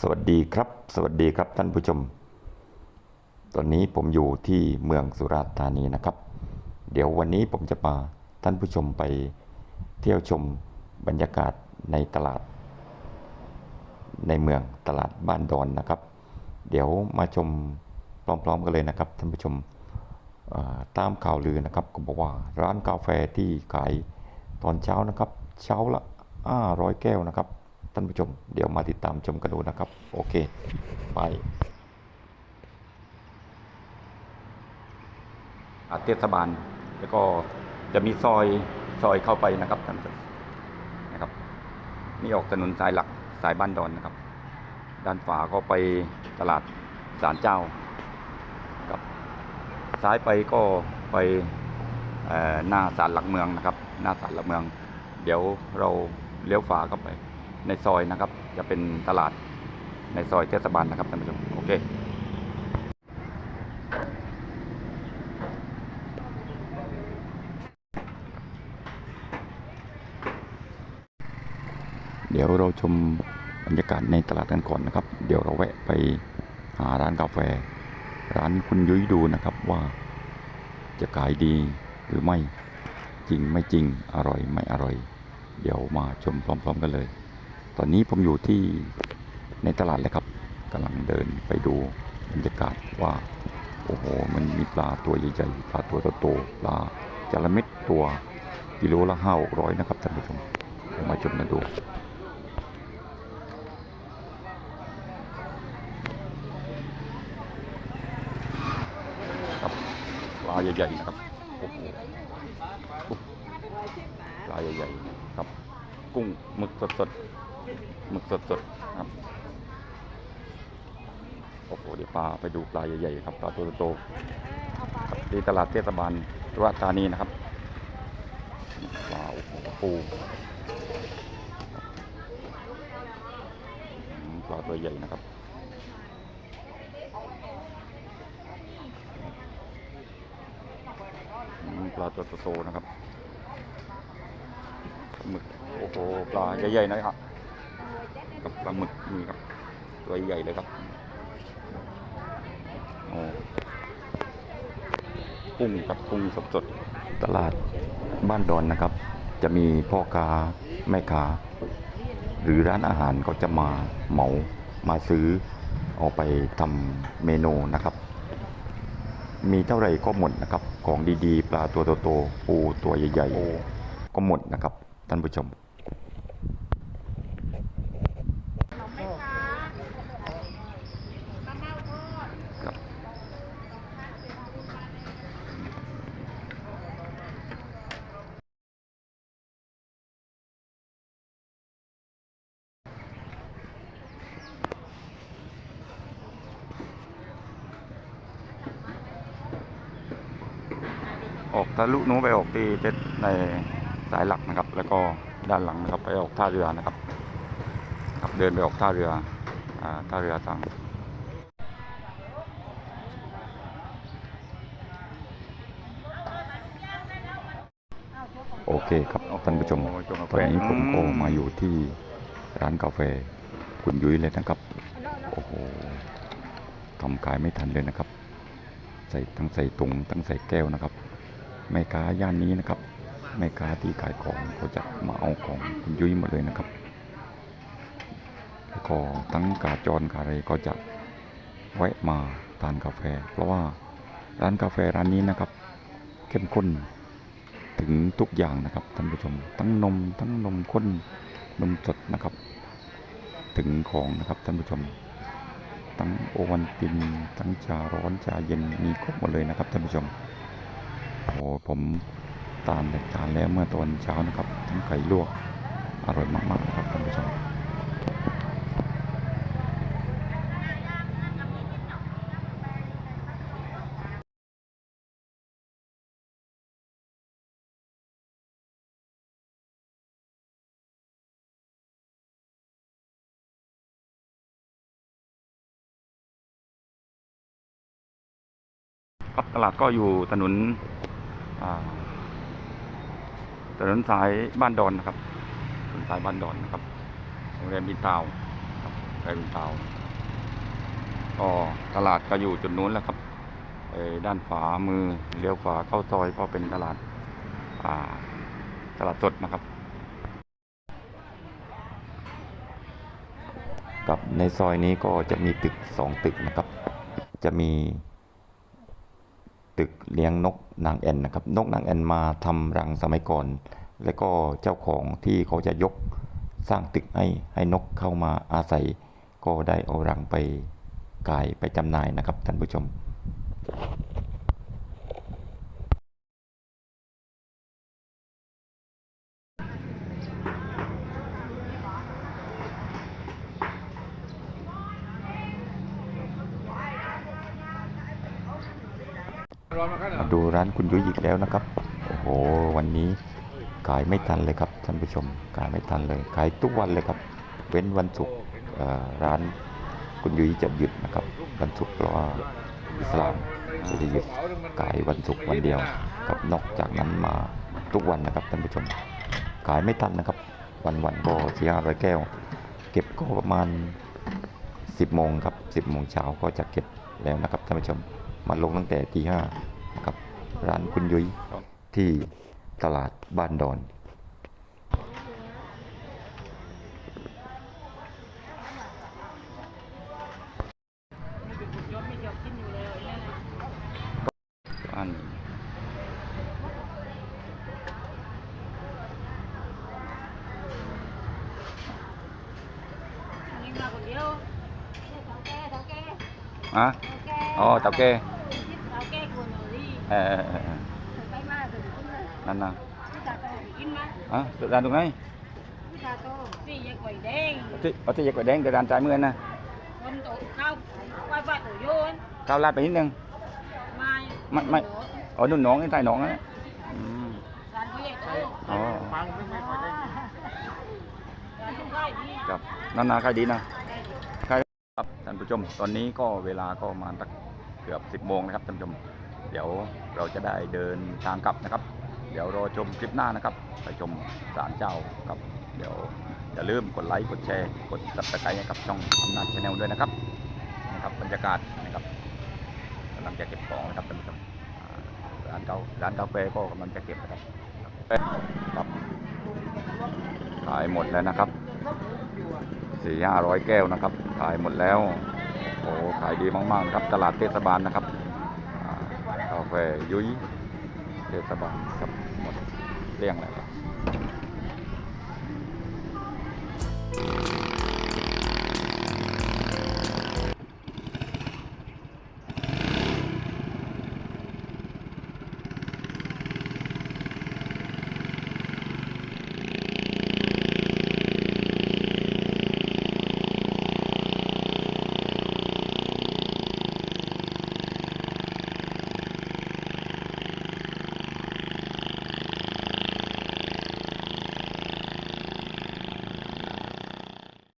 สวัสดีครับ สวัสดีครับท่านผู้ชม ตอนนี้ผมอยู่ที่เมืองสุราษฎร์ธานีนะครับ เดี๋ยววันนี้ผมจะพาท่านผู้ชมไปเที่ยวชมบรรยากาศในตลาด ในเมืองตลาดบ้านดอนนะครับ เดี๋ยวมาชมพร้อมๆกันเลยนะครับท่านผู้ชมตามข่าวลือนะครับก็บอกว่าร้านกาแฟที่ขายตอนเช้านะครับ เช้าละ500 แก้วนะครับ ท่านผู้ชม เดี๋ยวมาติดตามชมกันดูนะครับ โอเค ไปอาเทศบาล แล้วก็จะมีซอยซอยเข้าไปนะครับท่านผู้ชมนะครับ นี่ออกถนนสายหลักสายบ้านดอนนะครับ ด้านฝาก็ไปตลาดสารเจ้าครับซ้ายไปก็ไปหน้าศาลหลักเมืองนะครับ หน้าศาลหลักเมือง เดี๋ยวเราเลี้ยวฝาเข้าไป ในซอยนะครับ จะเป็นตลาดในซอยเทศบาลนะครับท่านผู้ชมโอเคเดี๋ยวเราชมบรรยากาศในตลาดกันก่อนนะครับ เดี๋ยวเราแวะไปหาร้านกาแฟ ร้านคุณยุ้ยดูนะครับว่าจะขายดีหรือไม่จริงไม่จริงอร่อยไม่อร่อย เดี๋ยวมาชมพร้อม ๆ กันเลย ตอนนี้ผมอยู่ที่ในตลาดเลยครับกำลังเดินไปดูบรรยากาศว่า โอ้โห มันมีปลาตัวใหญ่ๆ ปลาตัวโตๆปลาจระเม็ดตัวกิโลละห้าร้อยนะครับท่านผู้ชมมาชมกันดูครับปลาใหญ่ๆนะครับโอ้โหปลาใหญ่ๆครับ กุ้งหมึกสดๆ หมึกสดๆครับโอ้โหเดี๋ยวปลาไปดูปลาใหญ่ๆครับปลาตัวโตๆครับที่ตลาดเทศบาลสุราษฎร์ธานีนะครับปลาโอ้โหปูปลาตัวใหญ่นะครับปลาตัวโตๆนะครับหมึกโอ้โหปลาใหญ่ๆนะครับ ปลาหมึกนี่ครับ ตัวใหญ่เลยครับโอ้กุ้งกับกุ้งสดๆตลาดบ้านดอนนะครับ จะมีพ่อค้าแม่ค้าหรือร้านอาหารก็จะมาเหมามาซื้อเอาไปทำเมนูนะครับ มีเท่าไหร่ก็หมดนะครับ ของดีๆ ปลาตัวโตๆปูตัวใหญ่ๆก็หมดนะครับ ท่านผู้ชม ออกทะลุนู้ไปออกที่เจ็ดในสายหลักนะครับ แล้วก็ด้านหลังนะครับไปออกท่าเรือนะครับครับเดินไปออกท่าเรืออท่าเรือทางโอเคครับท่านผู้ชมตอนนี้ผมก็มมาอยู่ที่ร้านกาแฟคุณยุ้ยเลยนะครับ โอ้โหทำขายไม่ทันเลยนะครับ ใส่ทั้งใส่ถุงทั้งใส่แก้วนะครับ แม่ค้าย่านนี้นะครับแม่ค้าที่ขายของก็จะมาเอาของคุณยุ้ยหมดเลยนะครับแล้วก็ทั้งกาจรกาอะไรก็จะแวะมาทานกาแฟ เพราะว่าร้านกาแฟร้านนี้นะครับ เข้มข้นถึงทุกอย่างนะครับท่านผู้ชม ทั้งนมทั้งนมข้นนมสดนะครับ ถึงของนะครับท่านผู้ชม ทั้งโอวันตินทั้งชาร้อนชาเย็นมีครบหมดเลยนะครับท่านผู้ชม โอ้ผมตามแต่ทานแล้วเมื่อตอนเช้านะครับทั้งไก่ลวกอร่อยมากๆนะครับท่านผู้ชมครับตลาดก็อยู่ถนน ถนนสายบ้านดอนนะครับถนนสายบ้านดอนนะครับโรงแรมบินทาวครับโรงแรมบินทาวก็ตลาดก็อยู่จุดนู้นแล้วครับเอ่อด้านขวามือเลี้ยวขวาเข้าซอยก็เป็นตลาดาตลาดสดนะครับกับในซอยนี้ก็จะมีตึกสองตึกนะครับ จะมี ตึกเลี้ยงนกนางแอ่นนะครับ นกนางแอ่นมาทำรังสมัยก่อน แล้วก็เจ้าของที่เขาจะยกสร้างตึกให้ให้นกเข้ามาอาศัย ก็ได้เอารังไปกายไปจำหน่ายนะครับท่านผู้ชม มาดูร้านคุณยุ้ยอีกแล้วนะครับ โอ้โห วันนี้ขายไม่ทันเลยครับท่านผู้ชม ขายไม่ทันเลย ขายทุกวันเลยครับ เว้นวันศุกร์ร้านคุณยุ้ยจะหยุดนะครับ วันศุกร์เพราะว่าอิสลามจะหยุดขายวันศุกร์วันเดียวกับนอกจากนั้นมาทุกวันนะครับท่านผู้ชม ขายไม่ทันนะครับ วันวันก็สี่ห้าร้อยแก้ว เก็บก็ประมาณ 10โมงครับ10โมงเช้าก็จะเก็บแล้วนะครับท่านผู้ชม มาลงตั้งแต่ตีห้านะครับร้านคุณยุ้ยที่ตลาดบ้านดอนบ้านนี่มาคนเดียวเท่าแก่เท่าแก่อะเท่าแก่อ๋อเท่าแก่ นั่นนะพี่ตาโตกินมาอะร้านตรงไหนพี่ตาโตพี่ยักไข่แดงเอาที่เยกไฟแดงแต่ร้านจ่ายเมื่อนะคนโตข้าวราวลาดไปนิดนึงมาไม่ไม่อ๋อนุ่นน้องนี่ใต้น้องนะอ๋อครับนั่นนะใครดีนะใครครับท่านผู้ชม ตอนนี้ก็เวลาก็มาณสักเกือบ10โมงนะครับท่านผู้ชม เดี๋ยวเราจะได้เดินทางกลับนะครับ เดี๋ยวรอชมคลิปหน้านะครับ ไปชมศาลเจ้าครับ เดี๋ยวอย่าลืมกดไลค์กดแชร์กดซับสไครต์ให้กับช่องอำนาจชาแนลด้วยนะครับนะครับบรรยากาศนะครับกำลังจะเก็บของนะครับท่านผู้ชมร้านเการ้านกาแฟก็กำลังจะเก็บนะครับครับขายหมดแล้วนะครับสี่ห้าร้อยแก้วนะครับ ขายหมดแล้วโอ้ขายดีมากๆครับตลาดเทศบาลนะครับ อ่ากาแฟยุ้ยเทศบาลครับหมดเรียงเลยครับ